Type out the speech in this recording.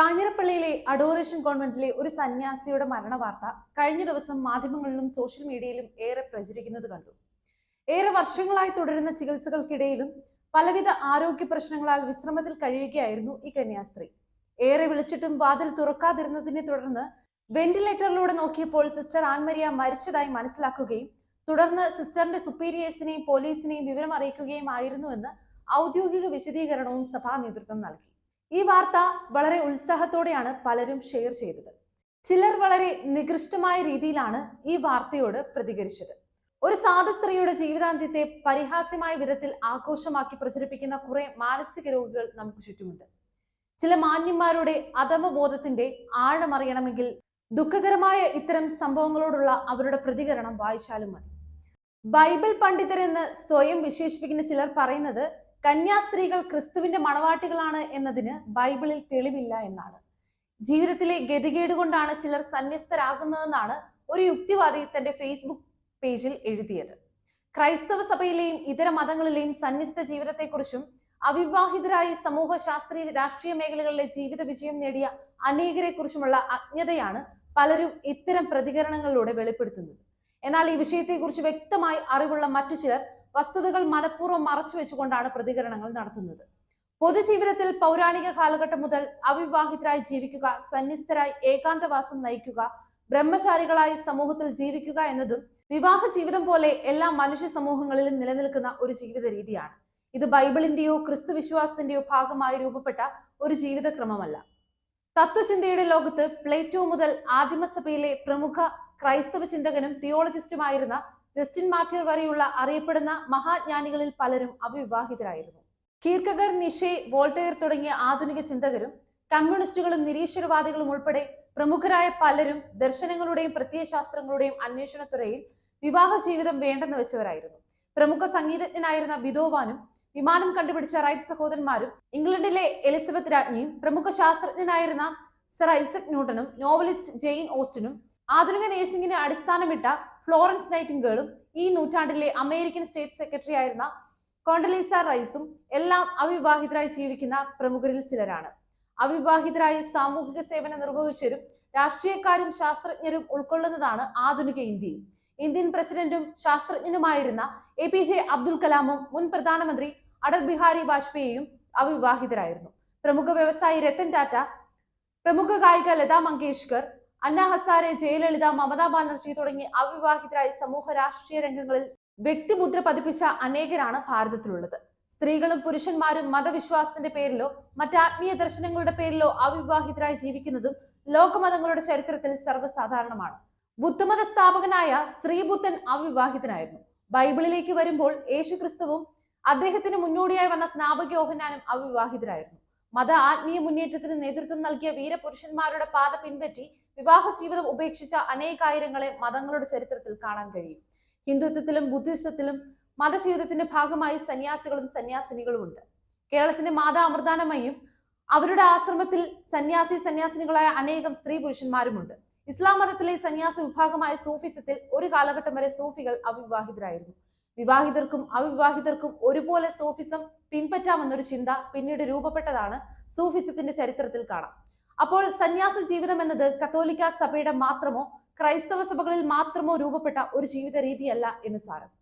കാഞ്ഞിരപ്പള്ളിയിലെ adoration കോൺവെന്റിലെ ഒരു സന്യാസിയുടെ മരണവാർത്ത കഴിഞ്ഞ ദിവസം മാധ്യമങ്ങളിലും സോഷ്യൽ മീഡിയയിലും ഏറെ പ്രചരിക്കുന്നത് കണ്ടു. ഏറെ വർഷങ്ങളായി തുടരുന്ന ചികിത്സകൾക്കിടയിലും പലവിധ ആരോഗ്യ പ്രശ്നങ്ങളാൽ വിശ്രമത്തിൽ കഴിയുകയായിരുന്നു ഈ കന്യാസ്ത്രീ. ഏറെ വിളിച്ചിട്ടും വാതിൽ തുറക്കാതിരുന്നതിനെ തുടർന്ന് വെന്റിലേറ്ററിലൂടെ നോക്കിയപ്പോൾ സിസ്റ്റർ ആൻമരിയ മരിച്ചതായി മനസ്സിലാക്കുകയും തുടർന്ന് സിസ്റ്ററിന്റെ സുപ്പീരിയേഴ്സിനെയും പോലീസിനെയും വിവരം അറിയിക്കുകയും ആയിരുന്നുവെന്ന് ഔദ്യോഗിക വിശദീകരണവും സഭാ നേതൃത്വം നൽകി. ഈ വാർത്ത വളരെ ഉത്സാഹത്തോടെയാണ് പലരും ഷെയർ ചെയ്തത്. ചിലർ വളരെ നികൃഷ്ടമായ രീതിയിലാണ് ഈ വാർത്തയോട് പ്രതികരിച്ചത്. ഒരു സാധു സ്ത്രീയുടെ ജീവിതാന്ത്യത്തെ പരിഹാസ്യമായ വിധത്തിൽ ആഘോഷമാക്കി പ്രചരിപ്പിക്കുന്ന കുറെ മാനസിക രോഗികൾ നമുക്ക് ചുറ്റുമുണ്ട്. ചില മാന്യന്മാരുടെ അധമബോധത്തിന്റെ ആഴമറിയണമെങ്കിൽ ദുഃഖകരമായ ഇത്തരം സംഭവങ്ങളോടുള്ള അവരുടെ പ്രതികരണം വായിച്ചാലും മതി. ബൈബിൾ പണ്ഡിതരെന്ന് സ്വയം വിശേഷിപ്പിക്കുന്ന ചിലർ പറയുന്നത് കന്യാസ്ത്രീകൾ ക്രിസ്തുവിന്റെ മണവാട്ടികളാണ് എന്നതിന് ബൈബിളിൽ തെളിവില്ല എന്നാണ്. ജീവിതത്തിലെ ഗതികേട് കൊണ്ടാണ് ചിലർ സന്യസ്തരാകുന്നതെന്നാണ് ഒരു യുക്തിവാദി തന്റെ ഫേസ്ബുക്ക് പേജിൽ എഴുതിയത്. ക്രൈസ്തവ സഭയിലെയും ഇതര മതങ്ങളിലെയും സന്യസ്ത ജീവിതത്തെക്കുറിച്ചും അവിവാഹിതരായി സമൂഹ ശാസ്ത്രീയ രാഷ്ട്രീയ മേഖലകളിലെ ജീവിത വിജയം നേടിയ അനേകരെ കുറിച്ചുമുള്ള അജ്ഞതയാണ് പലരും ഇത്തരം പ്രതികരണങ്ങളിലൂടെ വെളിപ്പെടുത്തുന്നത്. എന്നാൽ ഈ വിഷയത്തെക്കുറിച്ച് വ്യക്തമായി അറിവുള്ള മറ്റു ചിലർ വസ്തുതകൾ മനഃപൂർവം മറച്ചു വെച്ചുകൊണ്ടാണ് പ്രതികരണങ്ങൾ നടത്തുന്നത്. പൊതുജീവിതത്തിൽ പൗരാണിക കാലഘട്ടം മുതൽ അവിവാഹിതരായി ജീവിക്കുക സന്യസ്തരായി ഏകാന്തവാസം നയിക്കുക ബ്രഹ്മചാരികളായി സമൂഹത്തിൽ ജീവിക്കുക എന്നതും വിവാഹ ജീവിതം പോലെ എല്ലാ മനുഷ്യ സമൂഹങ്ങളിലും നിലനിൽക്കുന്ന ഒരു ജീവിത രീതിയാണ്. ഇത് ബൈബിളിന്റെയോ ക്രിസ്തു വിശ്വാസത്തിന്റെയോ ഭാഗമായി രൂപപ്പെട്ട ഒരു ജീവിതക്രമമല്ല തത്വചിന്തയുടെ ലോകത്ത് പ്ലേറ്റോ മുതൽ ആദിമസഭയിലെ പ്രമുഖ ക്രൈസ്തവ ചിന്തകനും തിയോളജിസ്റ്റുമായിരുന്ന ജസ്റ്റിൻ മാർട്ടിയർ വരെയുള്ള അറിയപ്പെടുന്ന മഹാജ്ഞാനികളിൽ പലരും അവിവാഹിതരായിരുന്നു. കീർക്കഗർ നിഷെ വോൾട്ടയർ തുടങ്ങിയ ആധുനിക ചിന്തകരും കമ്മ്യൂണിസ്റ്റുകളും നിരീശ്വരവാദികളും ഉൾപ്പെടെ പ്രമുഖരായ പലരും ദർശനങ്ങളുടെയും പ്രത്യയശാസ്ത്രങ്ങളുടെയും അന്വേഷണത്തുറയിൽ വിവാഹ ജീവിതം വേണ്ടെന്ന് വെച്ചവരായിരുന്നു. പ്രമുഖ സംഗീതജ്ഞനായിരുന്ന ബിദോവാനും വിമാനം കണ്ടുപിടിച്ച റൈറ്റ് സഹോദരന്മാരും ഇംഗ്ലണ്ടിലെ എലിസബത്ത് രാജ്ഞിയും പ്രമുഖ ശാസ്ത്രജ്ഞനായിരുന്ന സർ ഐസക് ന്യൂട്ടനും നോവലിസ്റ്റ് ജെയിൻ ഓസ്റ്റിനും ആധുനിക നേഴ്സിംഗിന് അടിസ്ഥാനമിട്ട ഫ്ലോറൻസ് നൈറ്റിംഗേളും ഈ നൂറ്റാണ്ടിലെ അമേരിക്കൻ സ്റ്റേറ്റ് സെക്രട്ടറി ആയിരുന്ന കോണ്ടലീസ റൈസും എല്ലാം അവിവാഹിതരായി ജീവിക്കുന്ന പ്രമുഖരിൽ ചിലരാണ്. അവിവാഹിതരായ സാമൂഹിക സേവനം നിർവഹിച്ചവരും രാഷ്ട്രീയക്കാരും ശാസ്ത്രജ്ഞരും ഉൾക്കൊള്ളുന്നതാണ് ആധുനിക ഇന്ത്യയും ഇന്ത്യൻ പ്രസിഡന്റും ശാസ്ത്രജ്ഞനുമായിരുന്ന എ പി ജെ അബ്ദുൽ കലാമും മുൻ പ്രധാനമന്ത്രി അടൽ ബിഹാരി വാജ്പേയിയും അവിവാഹിതരായിരുന്നു. പ്രമുഖ വ്യവസായി രത്തൻ ടാറ്റ പ്രമുഖ ഗായിക ലതാ മങ്കേഷ്കർ അന്ന ഹസാരെ ജയലളിത മമതാ ബാനർജി തുടങ്ങി അവിവാഹിതരായി സമൂഹ രാഷ്ട്രീയ രംഗങ്ങളിൽ വ്യക്തിമുദ്ര പതിപ്പിച്ച അനേകരാണ് ഭാരതത്തിലുള്ളത്. സ്ത്രീകളും പുരുഷന്മാരും മതവിശ്വാസത്തിന്റെ പേരിലോ മറ്റ് ആത്മീയ ദർശനങ്ങളുടെ പേരിലോ അവിവാഹിതരായി ജീവിക്കുന്നതും ലോകമതങ്ങളുടെ ചരിത്രത്തിൽ സർവസാധാരണമാണ്. ബുദ്ധമത സ്ഥാപകനായ ശ്രീബുദ്ധൻ അവിവാഹിതനായിരുന്നു. ബൈബിളിലേക്ക് വരുമ്പോൾ യേശുക്രിസ്തുവും അദ്ദേഹത്തിന് മുന്നോടിയായി വന്ന സ്നാപക യോഹന്നാനും അവിവാഹിതരായിരുന്നു. മത ആത്മീയ മുന്നേറ്റത്തിന് നേതൃത്വം നൽകിയ വീരപുരുഷന്മാരുടെ പാത പിൻപറ്റി വിവാഹ ജീവിതം ഉപേക്ഷിച്ച അനേകായിരങ്ങളെ മതങ്ങളുടെ ചരിത്രത്തിൽ കാണാൻ കഴിയും. ഹിന്ദുത്വത്തിലും ബുദ്ധിസത്തിലും മതജീവിതത്തിന്റെ ഭാഗമായി സന്യാസികളും സന്യാസിനികളും ഉണ്ട്. കേരളത്തിന്റെ മാതാ അമൃതാനമയും അവരുടെ ആശ്രമത്തിൽ സന്യാസി സന്യാസിനികളായ അനേകം സ്ത്രീ പുരുഷന്മാരുമുണ്ട്. ഇസ്ലാം മതത്തിലെ സന്യാസ വിഭാഗമായ സൂഫിസത്തിൽ ഒരു കാലഘട്ടം വരെ സൂഫികൾ അവിവാഹിതരായിരുന്നു. വിവാഹിതർക്കും അവിവാഹിതർക്കും ഒരുപോലെ സൂഫിസം പിൻപറ്റാമെന്നൊരു ചിന്ത പിന്നീട് രൂപപ്പെട്ടതാണ് സൂഫിസത്തിന്റെ ചരിത്രത്തിൽ കാണാം. അപ്പോൾ സന്യാസ ജീവിതം എന്നത് കത്തോലിക്ക സഭയുടെ മാത്രമോ ക്രൈസ്തവ സഭകളിൽ മാത്രമോ രൂപപ്പെട്ട ഒരു ജീവിത രീതിയല്ല എന്ന് സാരം.